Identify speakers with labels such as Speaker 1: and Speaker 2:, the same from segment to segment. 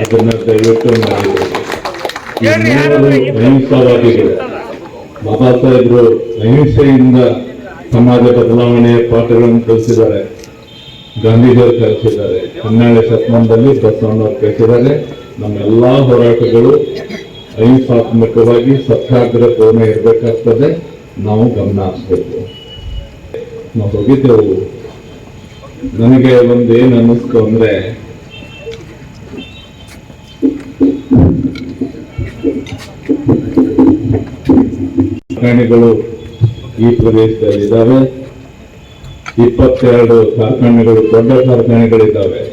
Speaker 1: ಅದನ್ನ ದಯವಿಟ್ಟು ಅಹಿಂಸಾವಾದಿಗಳು ಬಾಬಾ ಸಾಹೇಬರು ಅಹಿಂಸೆಯಿಂದ ಸಮಾಜ ಬದಲಾವಣೆಯ ಪಾಠಗಳನ್ನು ಕಲಿಸಿದ್ದಾರೆ ಗಾಂಧೀಜಿಯವರು ಕಲಿಸಿದ್ದಾರೆ ಹನ್ನೆರಡನೇ ಶತಮಾನದಲ್ಲಿ ಬಸವಣ್ಣವರು ಕಲಿಸಿದ್ದಾರೆ ನಮ್ಮೆಲ್ಲಾ ಹೋರಾಟಗಳು ಅಹಿಂಸಾತ್ಮಕವಾಗಿ ಸತ್ಯಾಗ್ರಹ ಕೋಣೆ ಇರಬೇಕಾಗ್ತದೆ ನಾವು ಗಮನ ಹರಿಸ್ಬೇಕು. ನಾವು ಹೋಗಿದ್ದೆವು. ನನಗೆ ಒಂದು ಏನು ಅನ್ನಿಸ್ತು ಅಂದ್ರೆ, ಕಾರ್ಖಾನೆಗಳು ಈ ಪ್ರದೇಶದಲ್ಲಿ ಇದ್ದಾವೆ ಇಪ್ಪತ್ತೆರಡು ಕಾರ್ಖಾನೆಗಳು, ದೊಡ್ಡ ಕಾರ್ಖಾನೆಗಳಿದ್ದಾವೆ.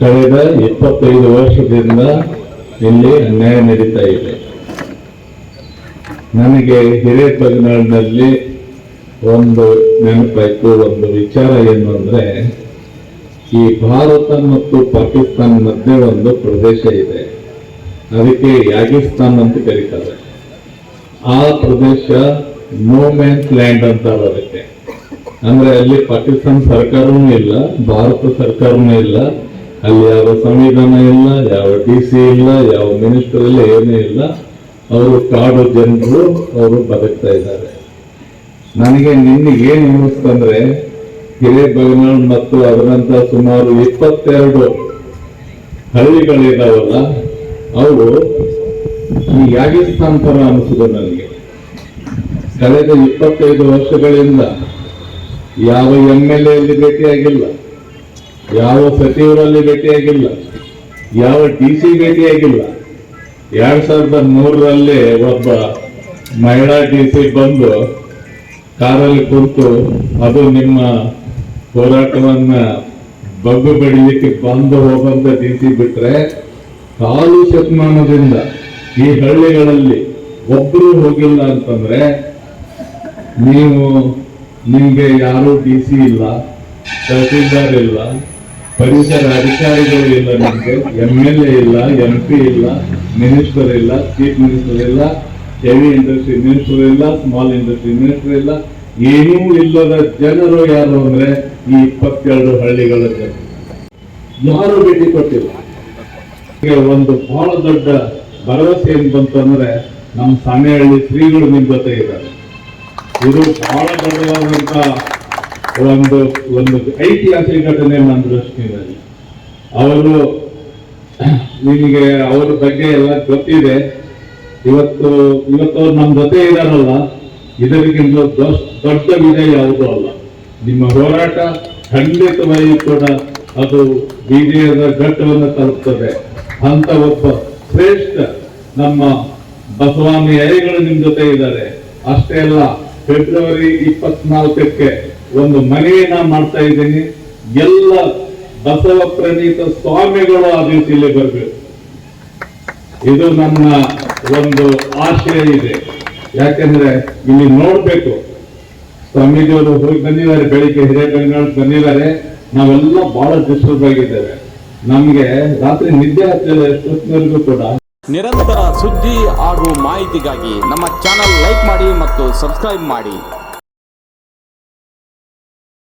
Speaker 1: ಕಳೆದ ಇಪ್ಪತ್ತೈದು ವರ್ಷದಿಂದ ಇಲ್ಲಿ ಅನ್ಯಾಯ ನಡೀತಾ ಇದೆ. ನನಗೆ ಹಿರೇಬಗನಾಡಿನಲ್ಲಿ ಒಂದು ನೆನಪಾಯ್ತು, ಒಂದು ವಿಚಾರ ಏನು ಅಂದ್ರೆ, ಈ ಭಾರತ ಮತ್ತು ಪಾಕಿಸ್ತಾನ ಮಧ್ಯೆ ಒಂದು ಪ್ರದೇಶ ಇದೆ. ಅದಕ್ಕೆ ಯಾಗಿಸ್ತಾನ್ ಅಂತ ಕರೀತಾರೆ. ಆ ಪ್ರದೇಶ ಮ್ಯಾನ್ಸ್ ಲ್ಯಾಂಡ್ ಅಂತಾರೆ ಅದಕ್ಕೆ. ಅಂದ್ರೆ ಅಲ್ಲಿ ಪಾಕಿಸ್ತಾನ ಸರ್ಕಾರವೂ ಇಲ್ಲ, ಭಾರತ ಸರ್ಕಾರವೂ ಇಲ್ಲ, ಅಲ್ಲಿ ಯಾವ ಸಂವಿಧಾನ ಇಲ್ಲ, ಯಾವ ಡಿ ಸಿ ಇಲ್ಲ, ಯಾವ ಮಿನಿಸ್ಟರ್ ಇಲ್ಲ ಏನೇ ಇಲ್ಲ. ಅವರು ಕಾಡು ಜನರು, ಅವರು ಬದುಕ್ತಾ ಇದ್ದಾರೆ. ನನಗೆ ನಿನ್ನೆ ಏನ್ ಅನ್ನಿಸ್ತಂದ್ರೆ ಹಿರೇಬಗನಾಳ್ ಮತ್ತು ಅದರಂತ ಸುಮಾರು ಇಪ್ಪತ್ತೆರಡು ಹಳ್ಳಿಗಳಿದಾವಲ್ಲ, ಅವರು ಈ ಯಾಗಿಸ್ತಾನ್ ತರ ಅನಿಸಿದೆ ನನಗೆ. ಕಳೆದ ಇಪ್ಪತ್ತೈದು ವರ್ಷಗಳಿಂದ ಯಾವ ಎಂ ಎಲ್ ಎಲ್ಲಿ ಭೇಟಿಯಾಗಿಲ್ಲ, ಯಾವ ಸಚಿವರಲ್ಲಿ ಭೇಟಿಯಾಗಿಲ್ಲ, ಯಾವ ಡಿ ಸಿ ಭೇಟಿಯಾಗಿಲ್ಲ, ಎರಡ್ ಸಾವಿರದ ಮೂರರಲ್ಲಿ ಒಬ್ಬ ಮಹಿಳಾ ಡಿ ಸಿ ಬಂದು ಕಾರಲ್ಲಿ ಕುಂತು ಅದು ನಿಮ್ಮ ಹೋರಾಟವನ್ನ ಬಗ್ಗು ಬಡಿಲಿಕ್ಕೆ ಬಂದು ಹೋಗಂತ ಸಿ ಬಿಟ್ರೆ ಕಾಲು ಶತಮಾನದಿಂದ ಈ ಹಳ್ಳಿಗಳಲ್ಲಿ ಒಬ್ರು ಹೋಗಿಲ್ಲ ಅಂತಂದ್ರೆ ನೀವು ನಿಮ್ಗೆ ಯಾರು ಡಿ ಸಿ ಇಲ್ಲ, ತಹಸೀಲ್ದಾರ್ ಇಲ್ಲ, ಪರಿಸರ ಅಧಿಕಾರಿಗಳು ಇಲ್ಲ ನಿಮ್ಗೆ ಎಂ ಎಲ್ ಎ ಇಲ್ಲ ಎಂ ಪಿ ಇಲ್ಲ ಮಿನಿಸ್ಟರ್ ಇಲ್ಲ ಚೀಫ್ ಮಿನಿಸ್ಟರ್ ಇಲ್ಲ. ಹೆವಿ ಇಂಡಸ್ಟ್ರಿ ಮಿನಿಸ್ಟರ್ ಇಲ್ಲ ಸ್ಮಾಲ್ ಇಂಡಸ್ಟ್ರಿ ಮಿನಿಸ್ಟರ್ ಇಲ್ಲ. ಏನೂ ಇಲ್ಲದ ಜನರು ಯಾರು ಅಂದ್ರೆ ಈ ಇಪ್ಪತ್ತೆರಡು ಹಳ್ಳಿಗಳ ಜನ ಯಾರು ಭೇಟಿ ಕೊಟ್ಟಿಲ್ಲ? ಒಂದು ಬಹಳ ದೊಡ್ಡ ಭರವಸೆ ಏನ್ ಬಂತಂದ್ರೆ ನಮ್ಮ ಸಣ್ಣಹಳ್ಳಿ ಶ್ರೀಗಳು ನಿಮ್ ಜೊತೆ ಇದ್ದಾರೆ. ಇದು ಬಹಳ ದೊಡ್ಡದಾದಂತ ಒಂದು ಒಂದು ಐತಿಹಾಸಿಕ ಘಟನೆ ನನ್ನ ದೃಷ್ಟಿಯಲ್ಲಿ. ಅವರು, ನಿಮಗೆ ಅವ್ರ ಬಗ್ಗೆ ಎಲ್ಲ ಗೊತ್ತಿದೆ. ಇವತ್ತು ಇವತ್ತು ಅವ್ರು ನಮ್ಮ ಜೊತೆ ಇದಾರಲ್ಲ, ಇದಕ್ಕಿಂತ ದೊಡ್ಡ ವಿಜಯ ಯಾವುದೂ ಅಲ್ಲ. ನಿಮ್ಮ ಹೋರಾಟ ಖಂಡಿತವಾಗಿ ಕೂಡ ಅದು ವಿಜಯದ ಘಟ್ಟವನ್ನು ತಲುಪ್ತದೆ. ಅಂತ ಒಬ್ಬ ಶ್ರೇಷ್ಠ ನಮ್ಮ ಬಸವಾಮಿ ಅಯ್ಯಗಳು ನಿಮ್ಮ ಜೊತೆ ಇದ್ದಾರೆ. ಅಷ್ಟೇ ಅಲ್ಲ, ಫೆಬ್ರವರಿ ಇಪ್ಪತ್ನಾಲ್ಕಕ್ಕೆ ಒಂದು ಮನೆಯನ್ನ ಮಾಡ್ತಾ ಇದ್ದೀನಿ. ಎಲ್ಲ ಬಸವ ಪ್ರಣೀತ ಸ್ವಾಮಿಗಳು ಆ ರೀತಿಯಲ್ಲಿ ಬರಬೇಕು. ಇದು ನನ್ನ ಒಂದು ಆಶಯ ಇದೆ. ಯಾಕಂದ್ರೆ ಇಲ್ಲಿ ನೋಡ್ಬೇಕು ಸ್ವಾಮೀಜಿಯವರು ಹೋಗಿ ಬಂದಿದ್ದಾರೆ, ಬೆಳಿಗ್ಗೆ ಹಿರೇಬೆಂಗಾಳ್ ಬಂದಿದ್ದಾರೆ. ನಾವೆಲ್ಲ ಬಹಳ ಡಿಸ್ಟರ್ಬ್ ಆಗಿದ್ದೇವೆ ನಮ್ಗೆ ರಾತ್ರಿ ನಿದ್ದೆ ಹತ್ತಿರ ಎಷ್ಟೊತ್ತಿನವರೆಗೂ ಕೂಡ.
Speaker 2: ನಿರಂತರ ಸುದ್ದಿ ಹಾಗೂ ಮಾಹಿತಿಗಾಗಿ ನಮ್ಮ ಚಾನಲ್ ಲೈಕ್ ಮಾಡಿ ಮತ್ತು ಸಬ್ಸ್ಕ್ರೈಬ್ ಮಾಡಿ.